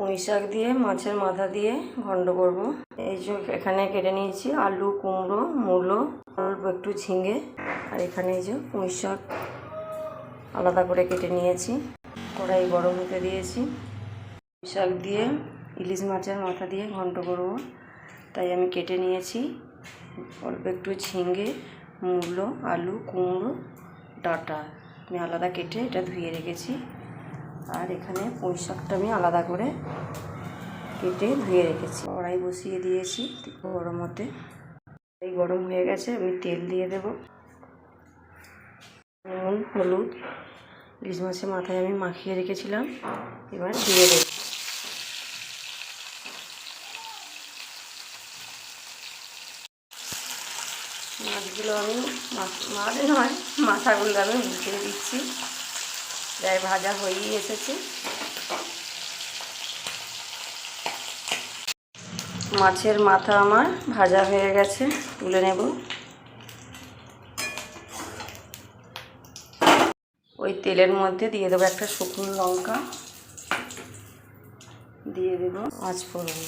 পুঁই শাক দিয়ে, মাছের মাথা দিয়ে ঘন্ট করব। এই যে এখানে কেটে নিয়েছি আলু, কুমড়ো, মূলো অল্প একটু ঝিঙে, আর এখানে এই যে পুঁই শাক। আলাদা করে কেটে নিয়েছি, কড়াই গরম হতে দিয়েছি। পুঁই শাক দিয়ে, ইলিশ মাছের মাথা দিয়ে ঘন্ট করব। তাই আমি কেটে নিয়েছি অল্প একটু ঝিঙে, মূলো, আলু, কুমড়ো, ডাঁটা। আমি আলাদা কেটে এটা ধুয়ে রেখেছি। আর এখানে পুঁই শাকটা আমি আলাদা করে কেটে ধুয়ে রেখেছি। কড়াই বসিয়ে দিয়েছি গরম হতে। এই গরম হয়ে গেছে, আমি তেল দিয়ে দেব। নুন, হলুদ, ইলিশ মাছের মাথায় আমি মাখিয়ে রেখেছিলাম, এবার দিয়ে দেব। মাছগুলো আমি মাছ নয়, মাথাগুলো আমি উল্টে দিচ্ছি। প্রায় ভাজা হয়েই এসেছে। মাছের মাথা আমার ভাজা হয়ে গেছে, তুলে নেব। ওই তেলের মধ্যে দিয়ে দেবো একটা শুকনো লঙ্কা। দিয়ে দেবো মাছ ফোড়ন।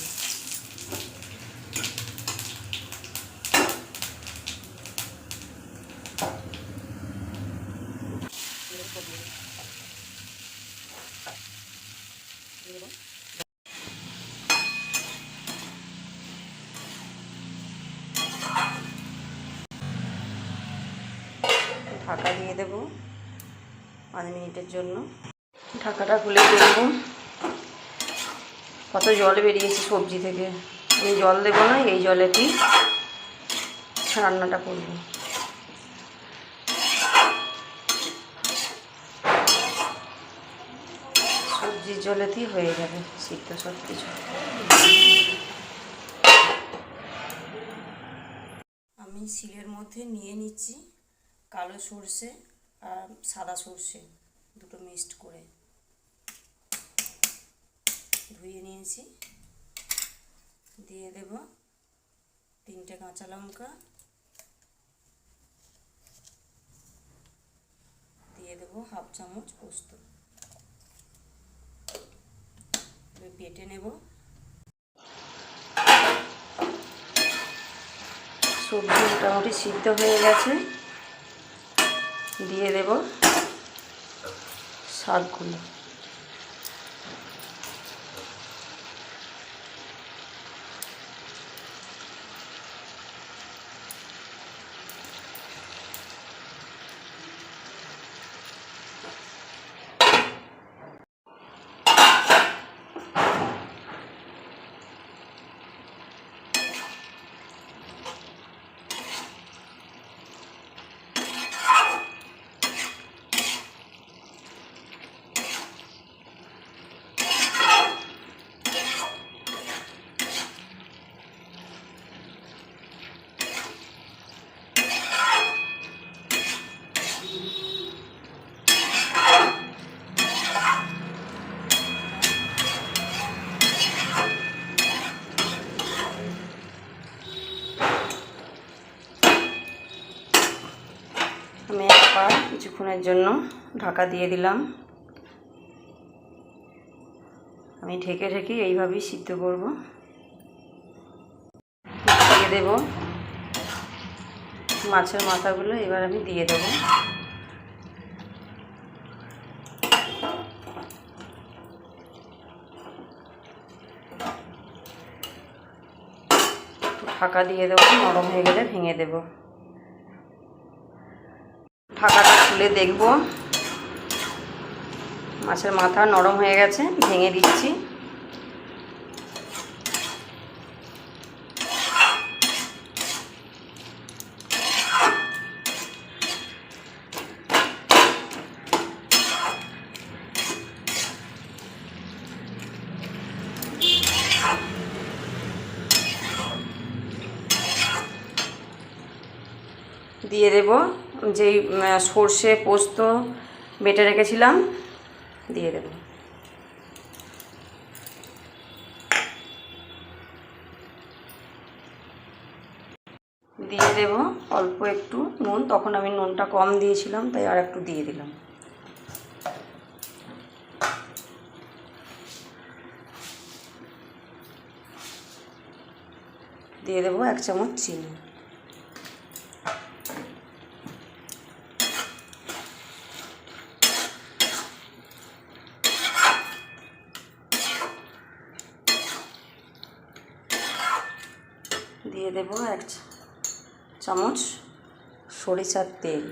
ঢাকা দিয়ে দেবো পাঁচ মিনিটের জন্য। ঢাকাটা খুলে দেখব। কত জল বেরিয়েছে সবজি থেকে। আমি জল দেবো না, এই জলেতেই রান্নাটা করব। সবজির জলেতেই হয়ে যাবে সিদ্ধ সব কিছু আমি শিলের মধ্যে নিয়ে নিচ্ছি। কালো সর্ষে আর সাদা সর্ষে দুটো মিক্সড করে ধুয়ে নিয়েছি। দিয়ে দেব তিনটে কাঁচা লঙ্কা। দিয়ে দেব হাফ চামচ পোস্ত। বেটে নেব। সবজি মোটামুটি সিদ্ধ হয়ে গেছে। দিয়ে দেব। শাকগুলো আমি একবার কিছুক্ষণের জন্য ঢাকা দিয়ে দিলাম। আমি ঢেকে ঢেকে এইভাবেই সিদ্ধ করব। দিয়ে দেব। মাছের মাথাগুলো এবার আমি দিয়ে দেব। ঢাকা দিয়ে দেবো, নরম হয়ে গেলে ভেঙে দেবো। ঢাকাটা খুলে দেখব। মাছের মাথা নরম হয়ে গেছে ভেঙে দিচ্ছি। দিয়ে দেব। যেই সর্ষে পোস্ত বেটে রেখেছিলাম, দিয়ে দেব। দিয়ে দেব অল্প একটু নুন, তখন আমি নুনটা কম দিয়েছিলাম, তাই আর একটু দিয়ে দিলাম। দিয়ে দেবো এক চামচ চিনি। দিয়ে দেবো এক চামচ সরিষার তেল।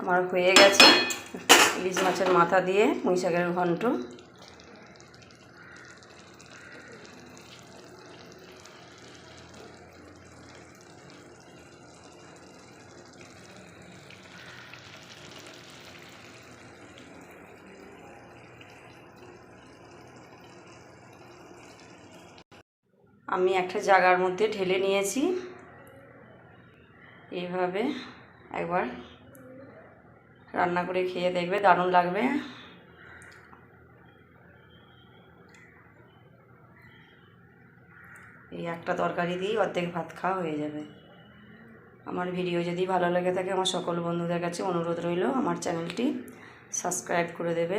আমার হয়ে গেছে। ইলিশ মাছের মাথা দিয়ে পুঁই শাকের ঘন্ট। আমি একটা জায়গার মধ্যে ঢেলে নিয়েছি। এইভাবে একবার রান্না করে খেয়ে দেখবে, দারুণ লাগবে। এই একটা তরকারি দিয়েই অর্ধেক ভাত খাওয়া হয়ে যাবে। আমার ভিডিও যদি ভালো লেগে থাকে, আমার সকল বন্ধুদের কাছে অনুরোধ রইল, আমার চ্যানেলটি সাবস্ক্রাইব করে দেবে।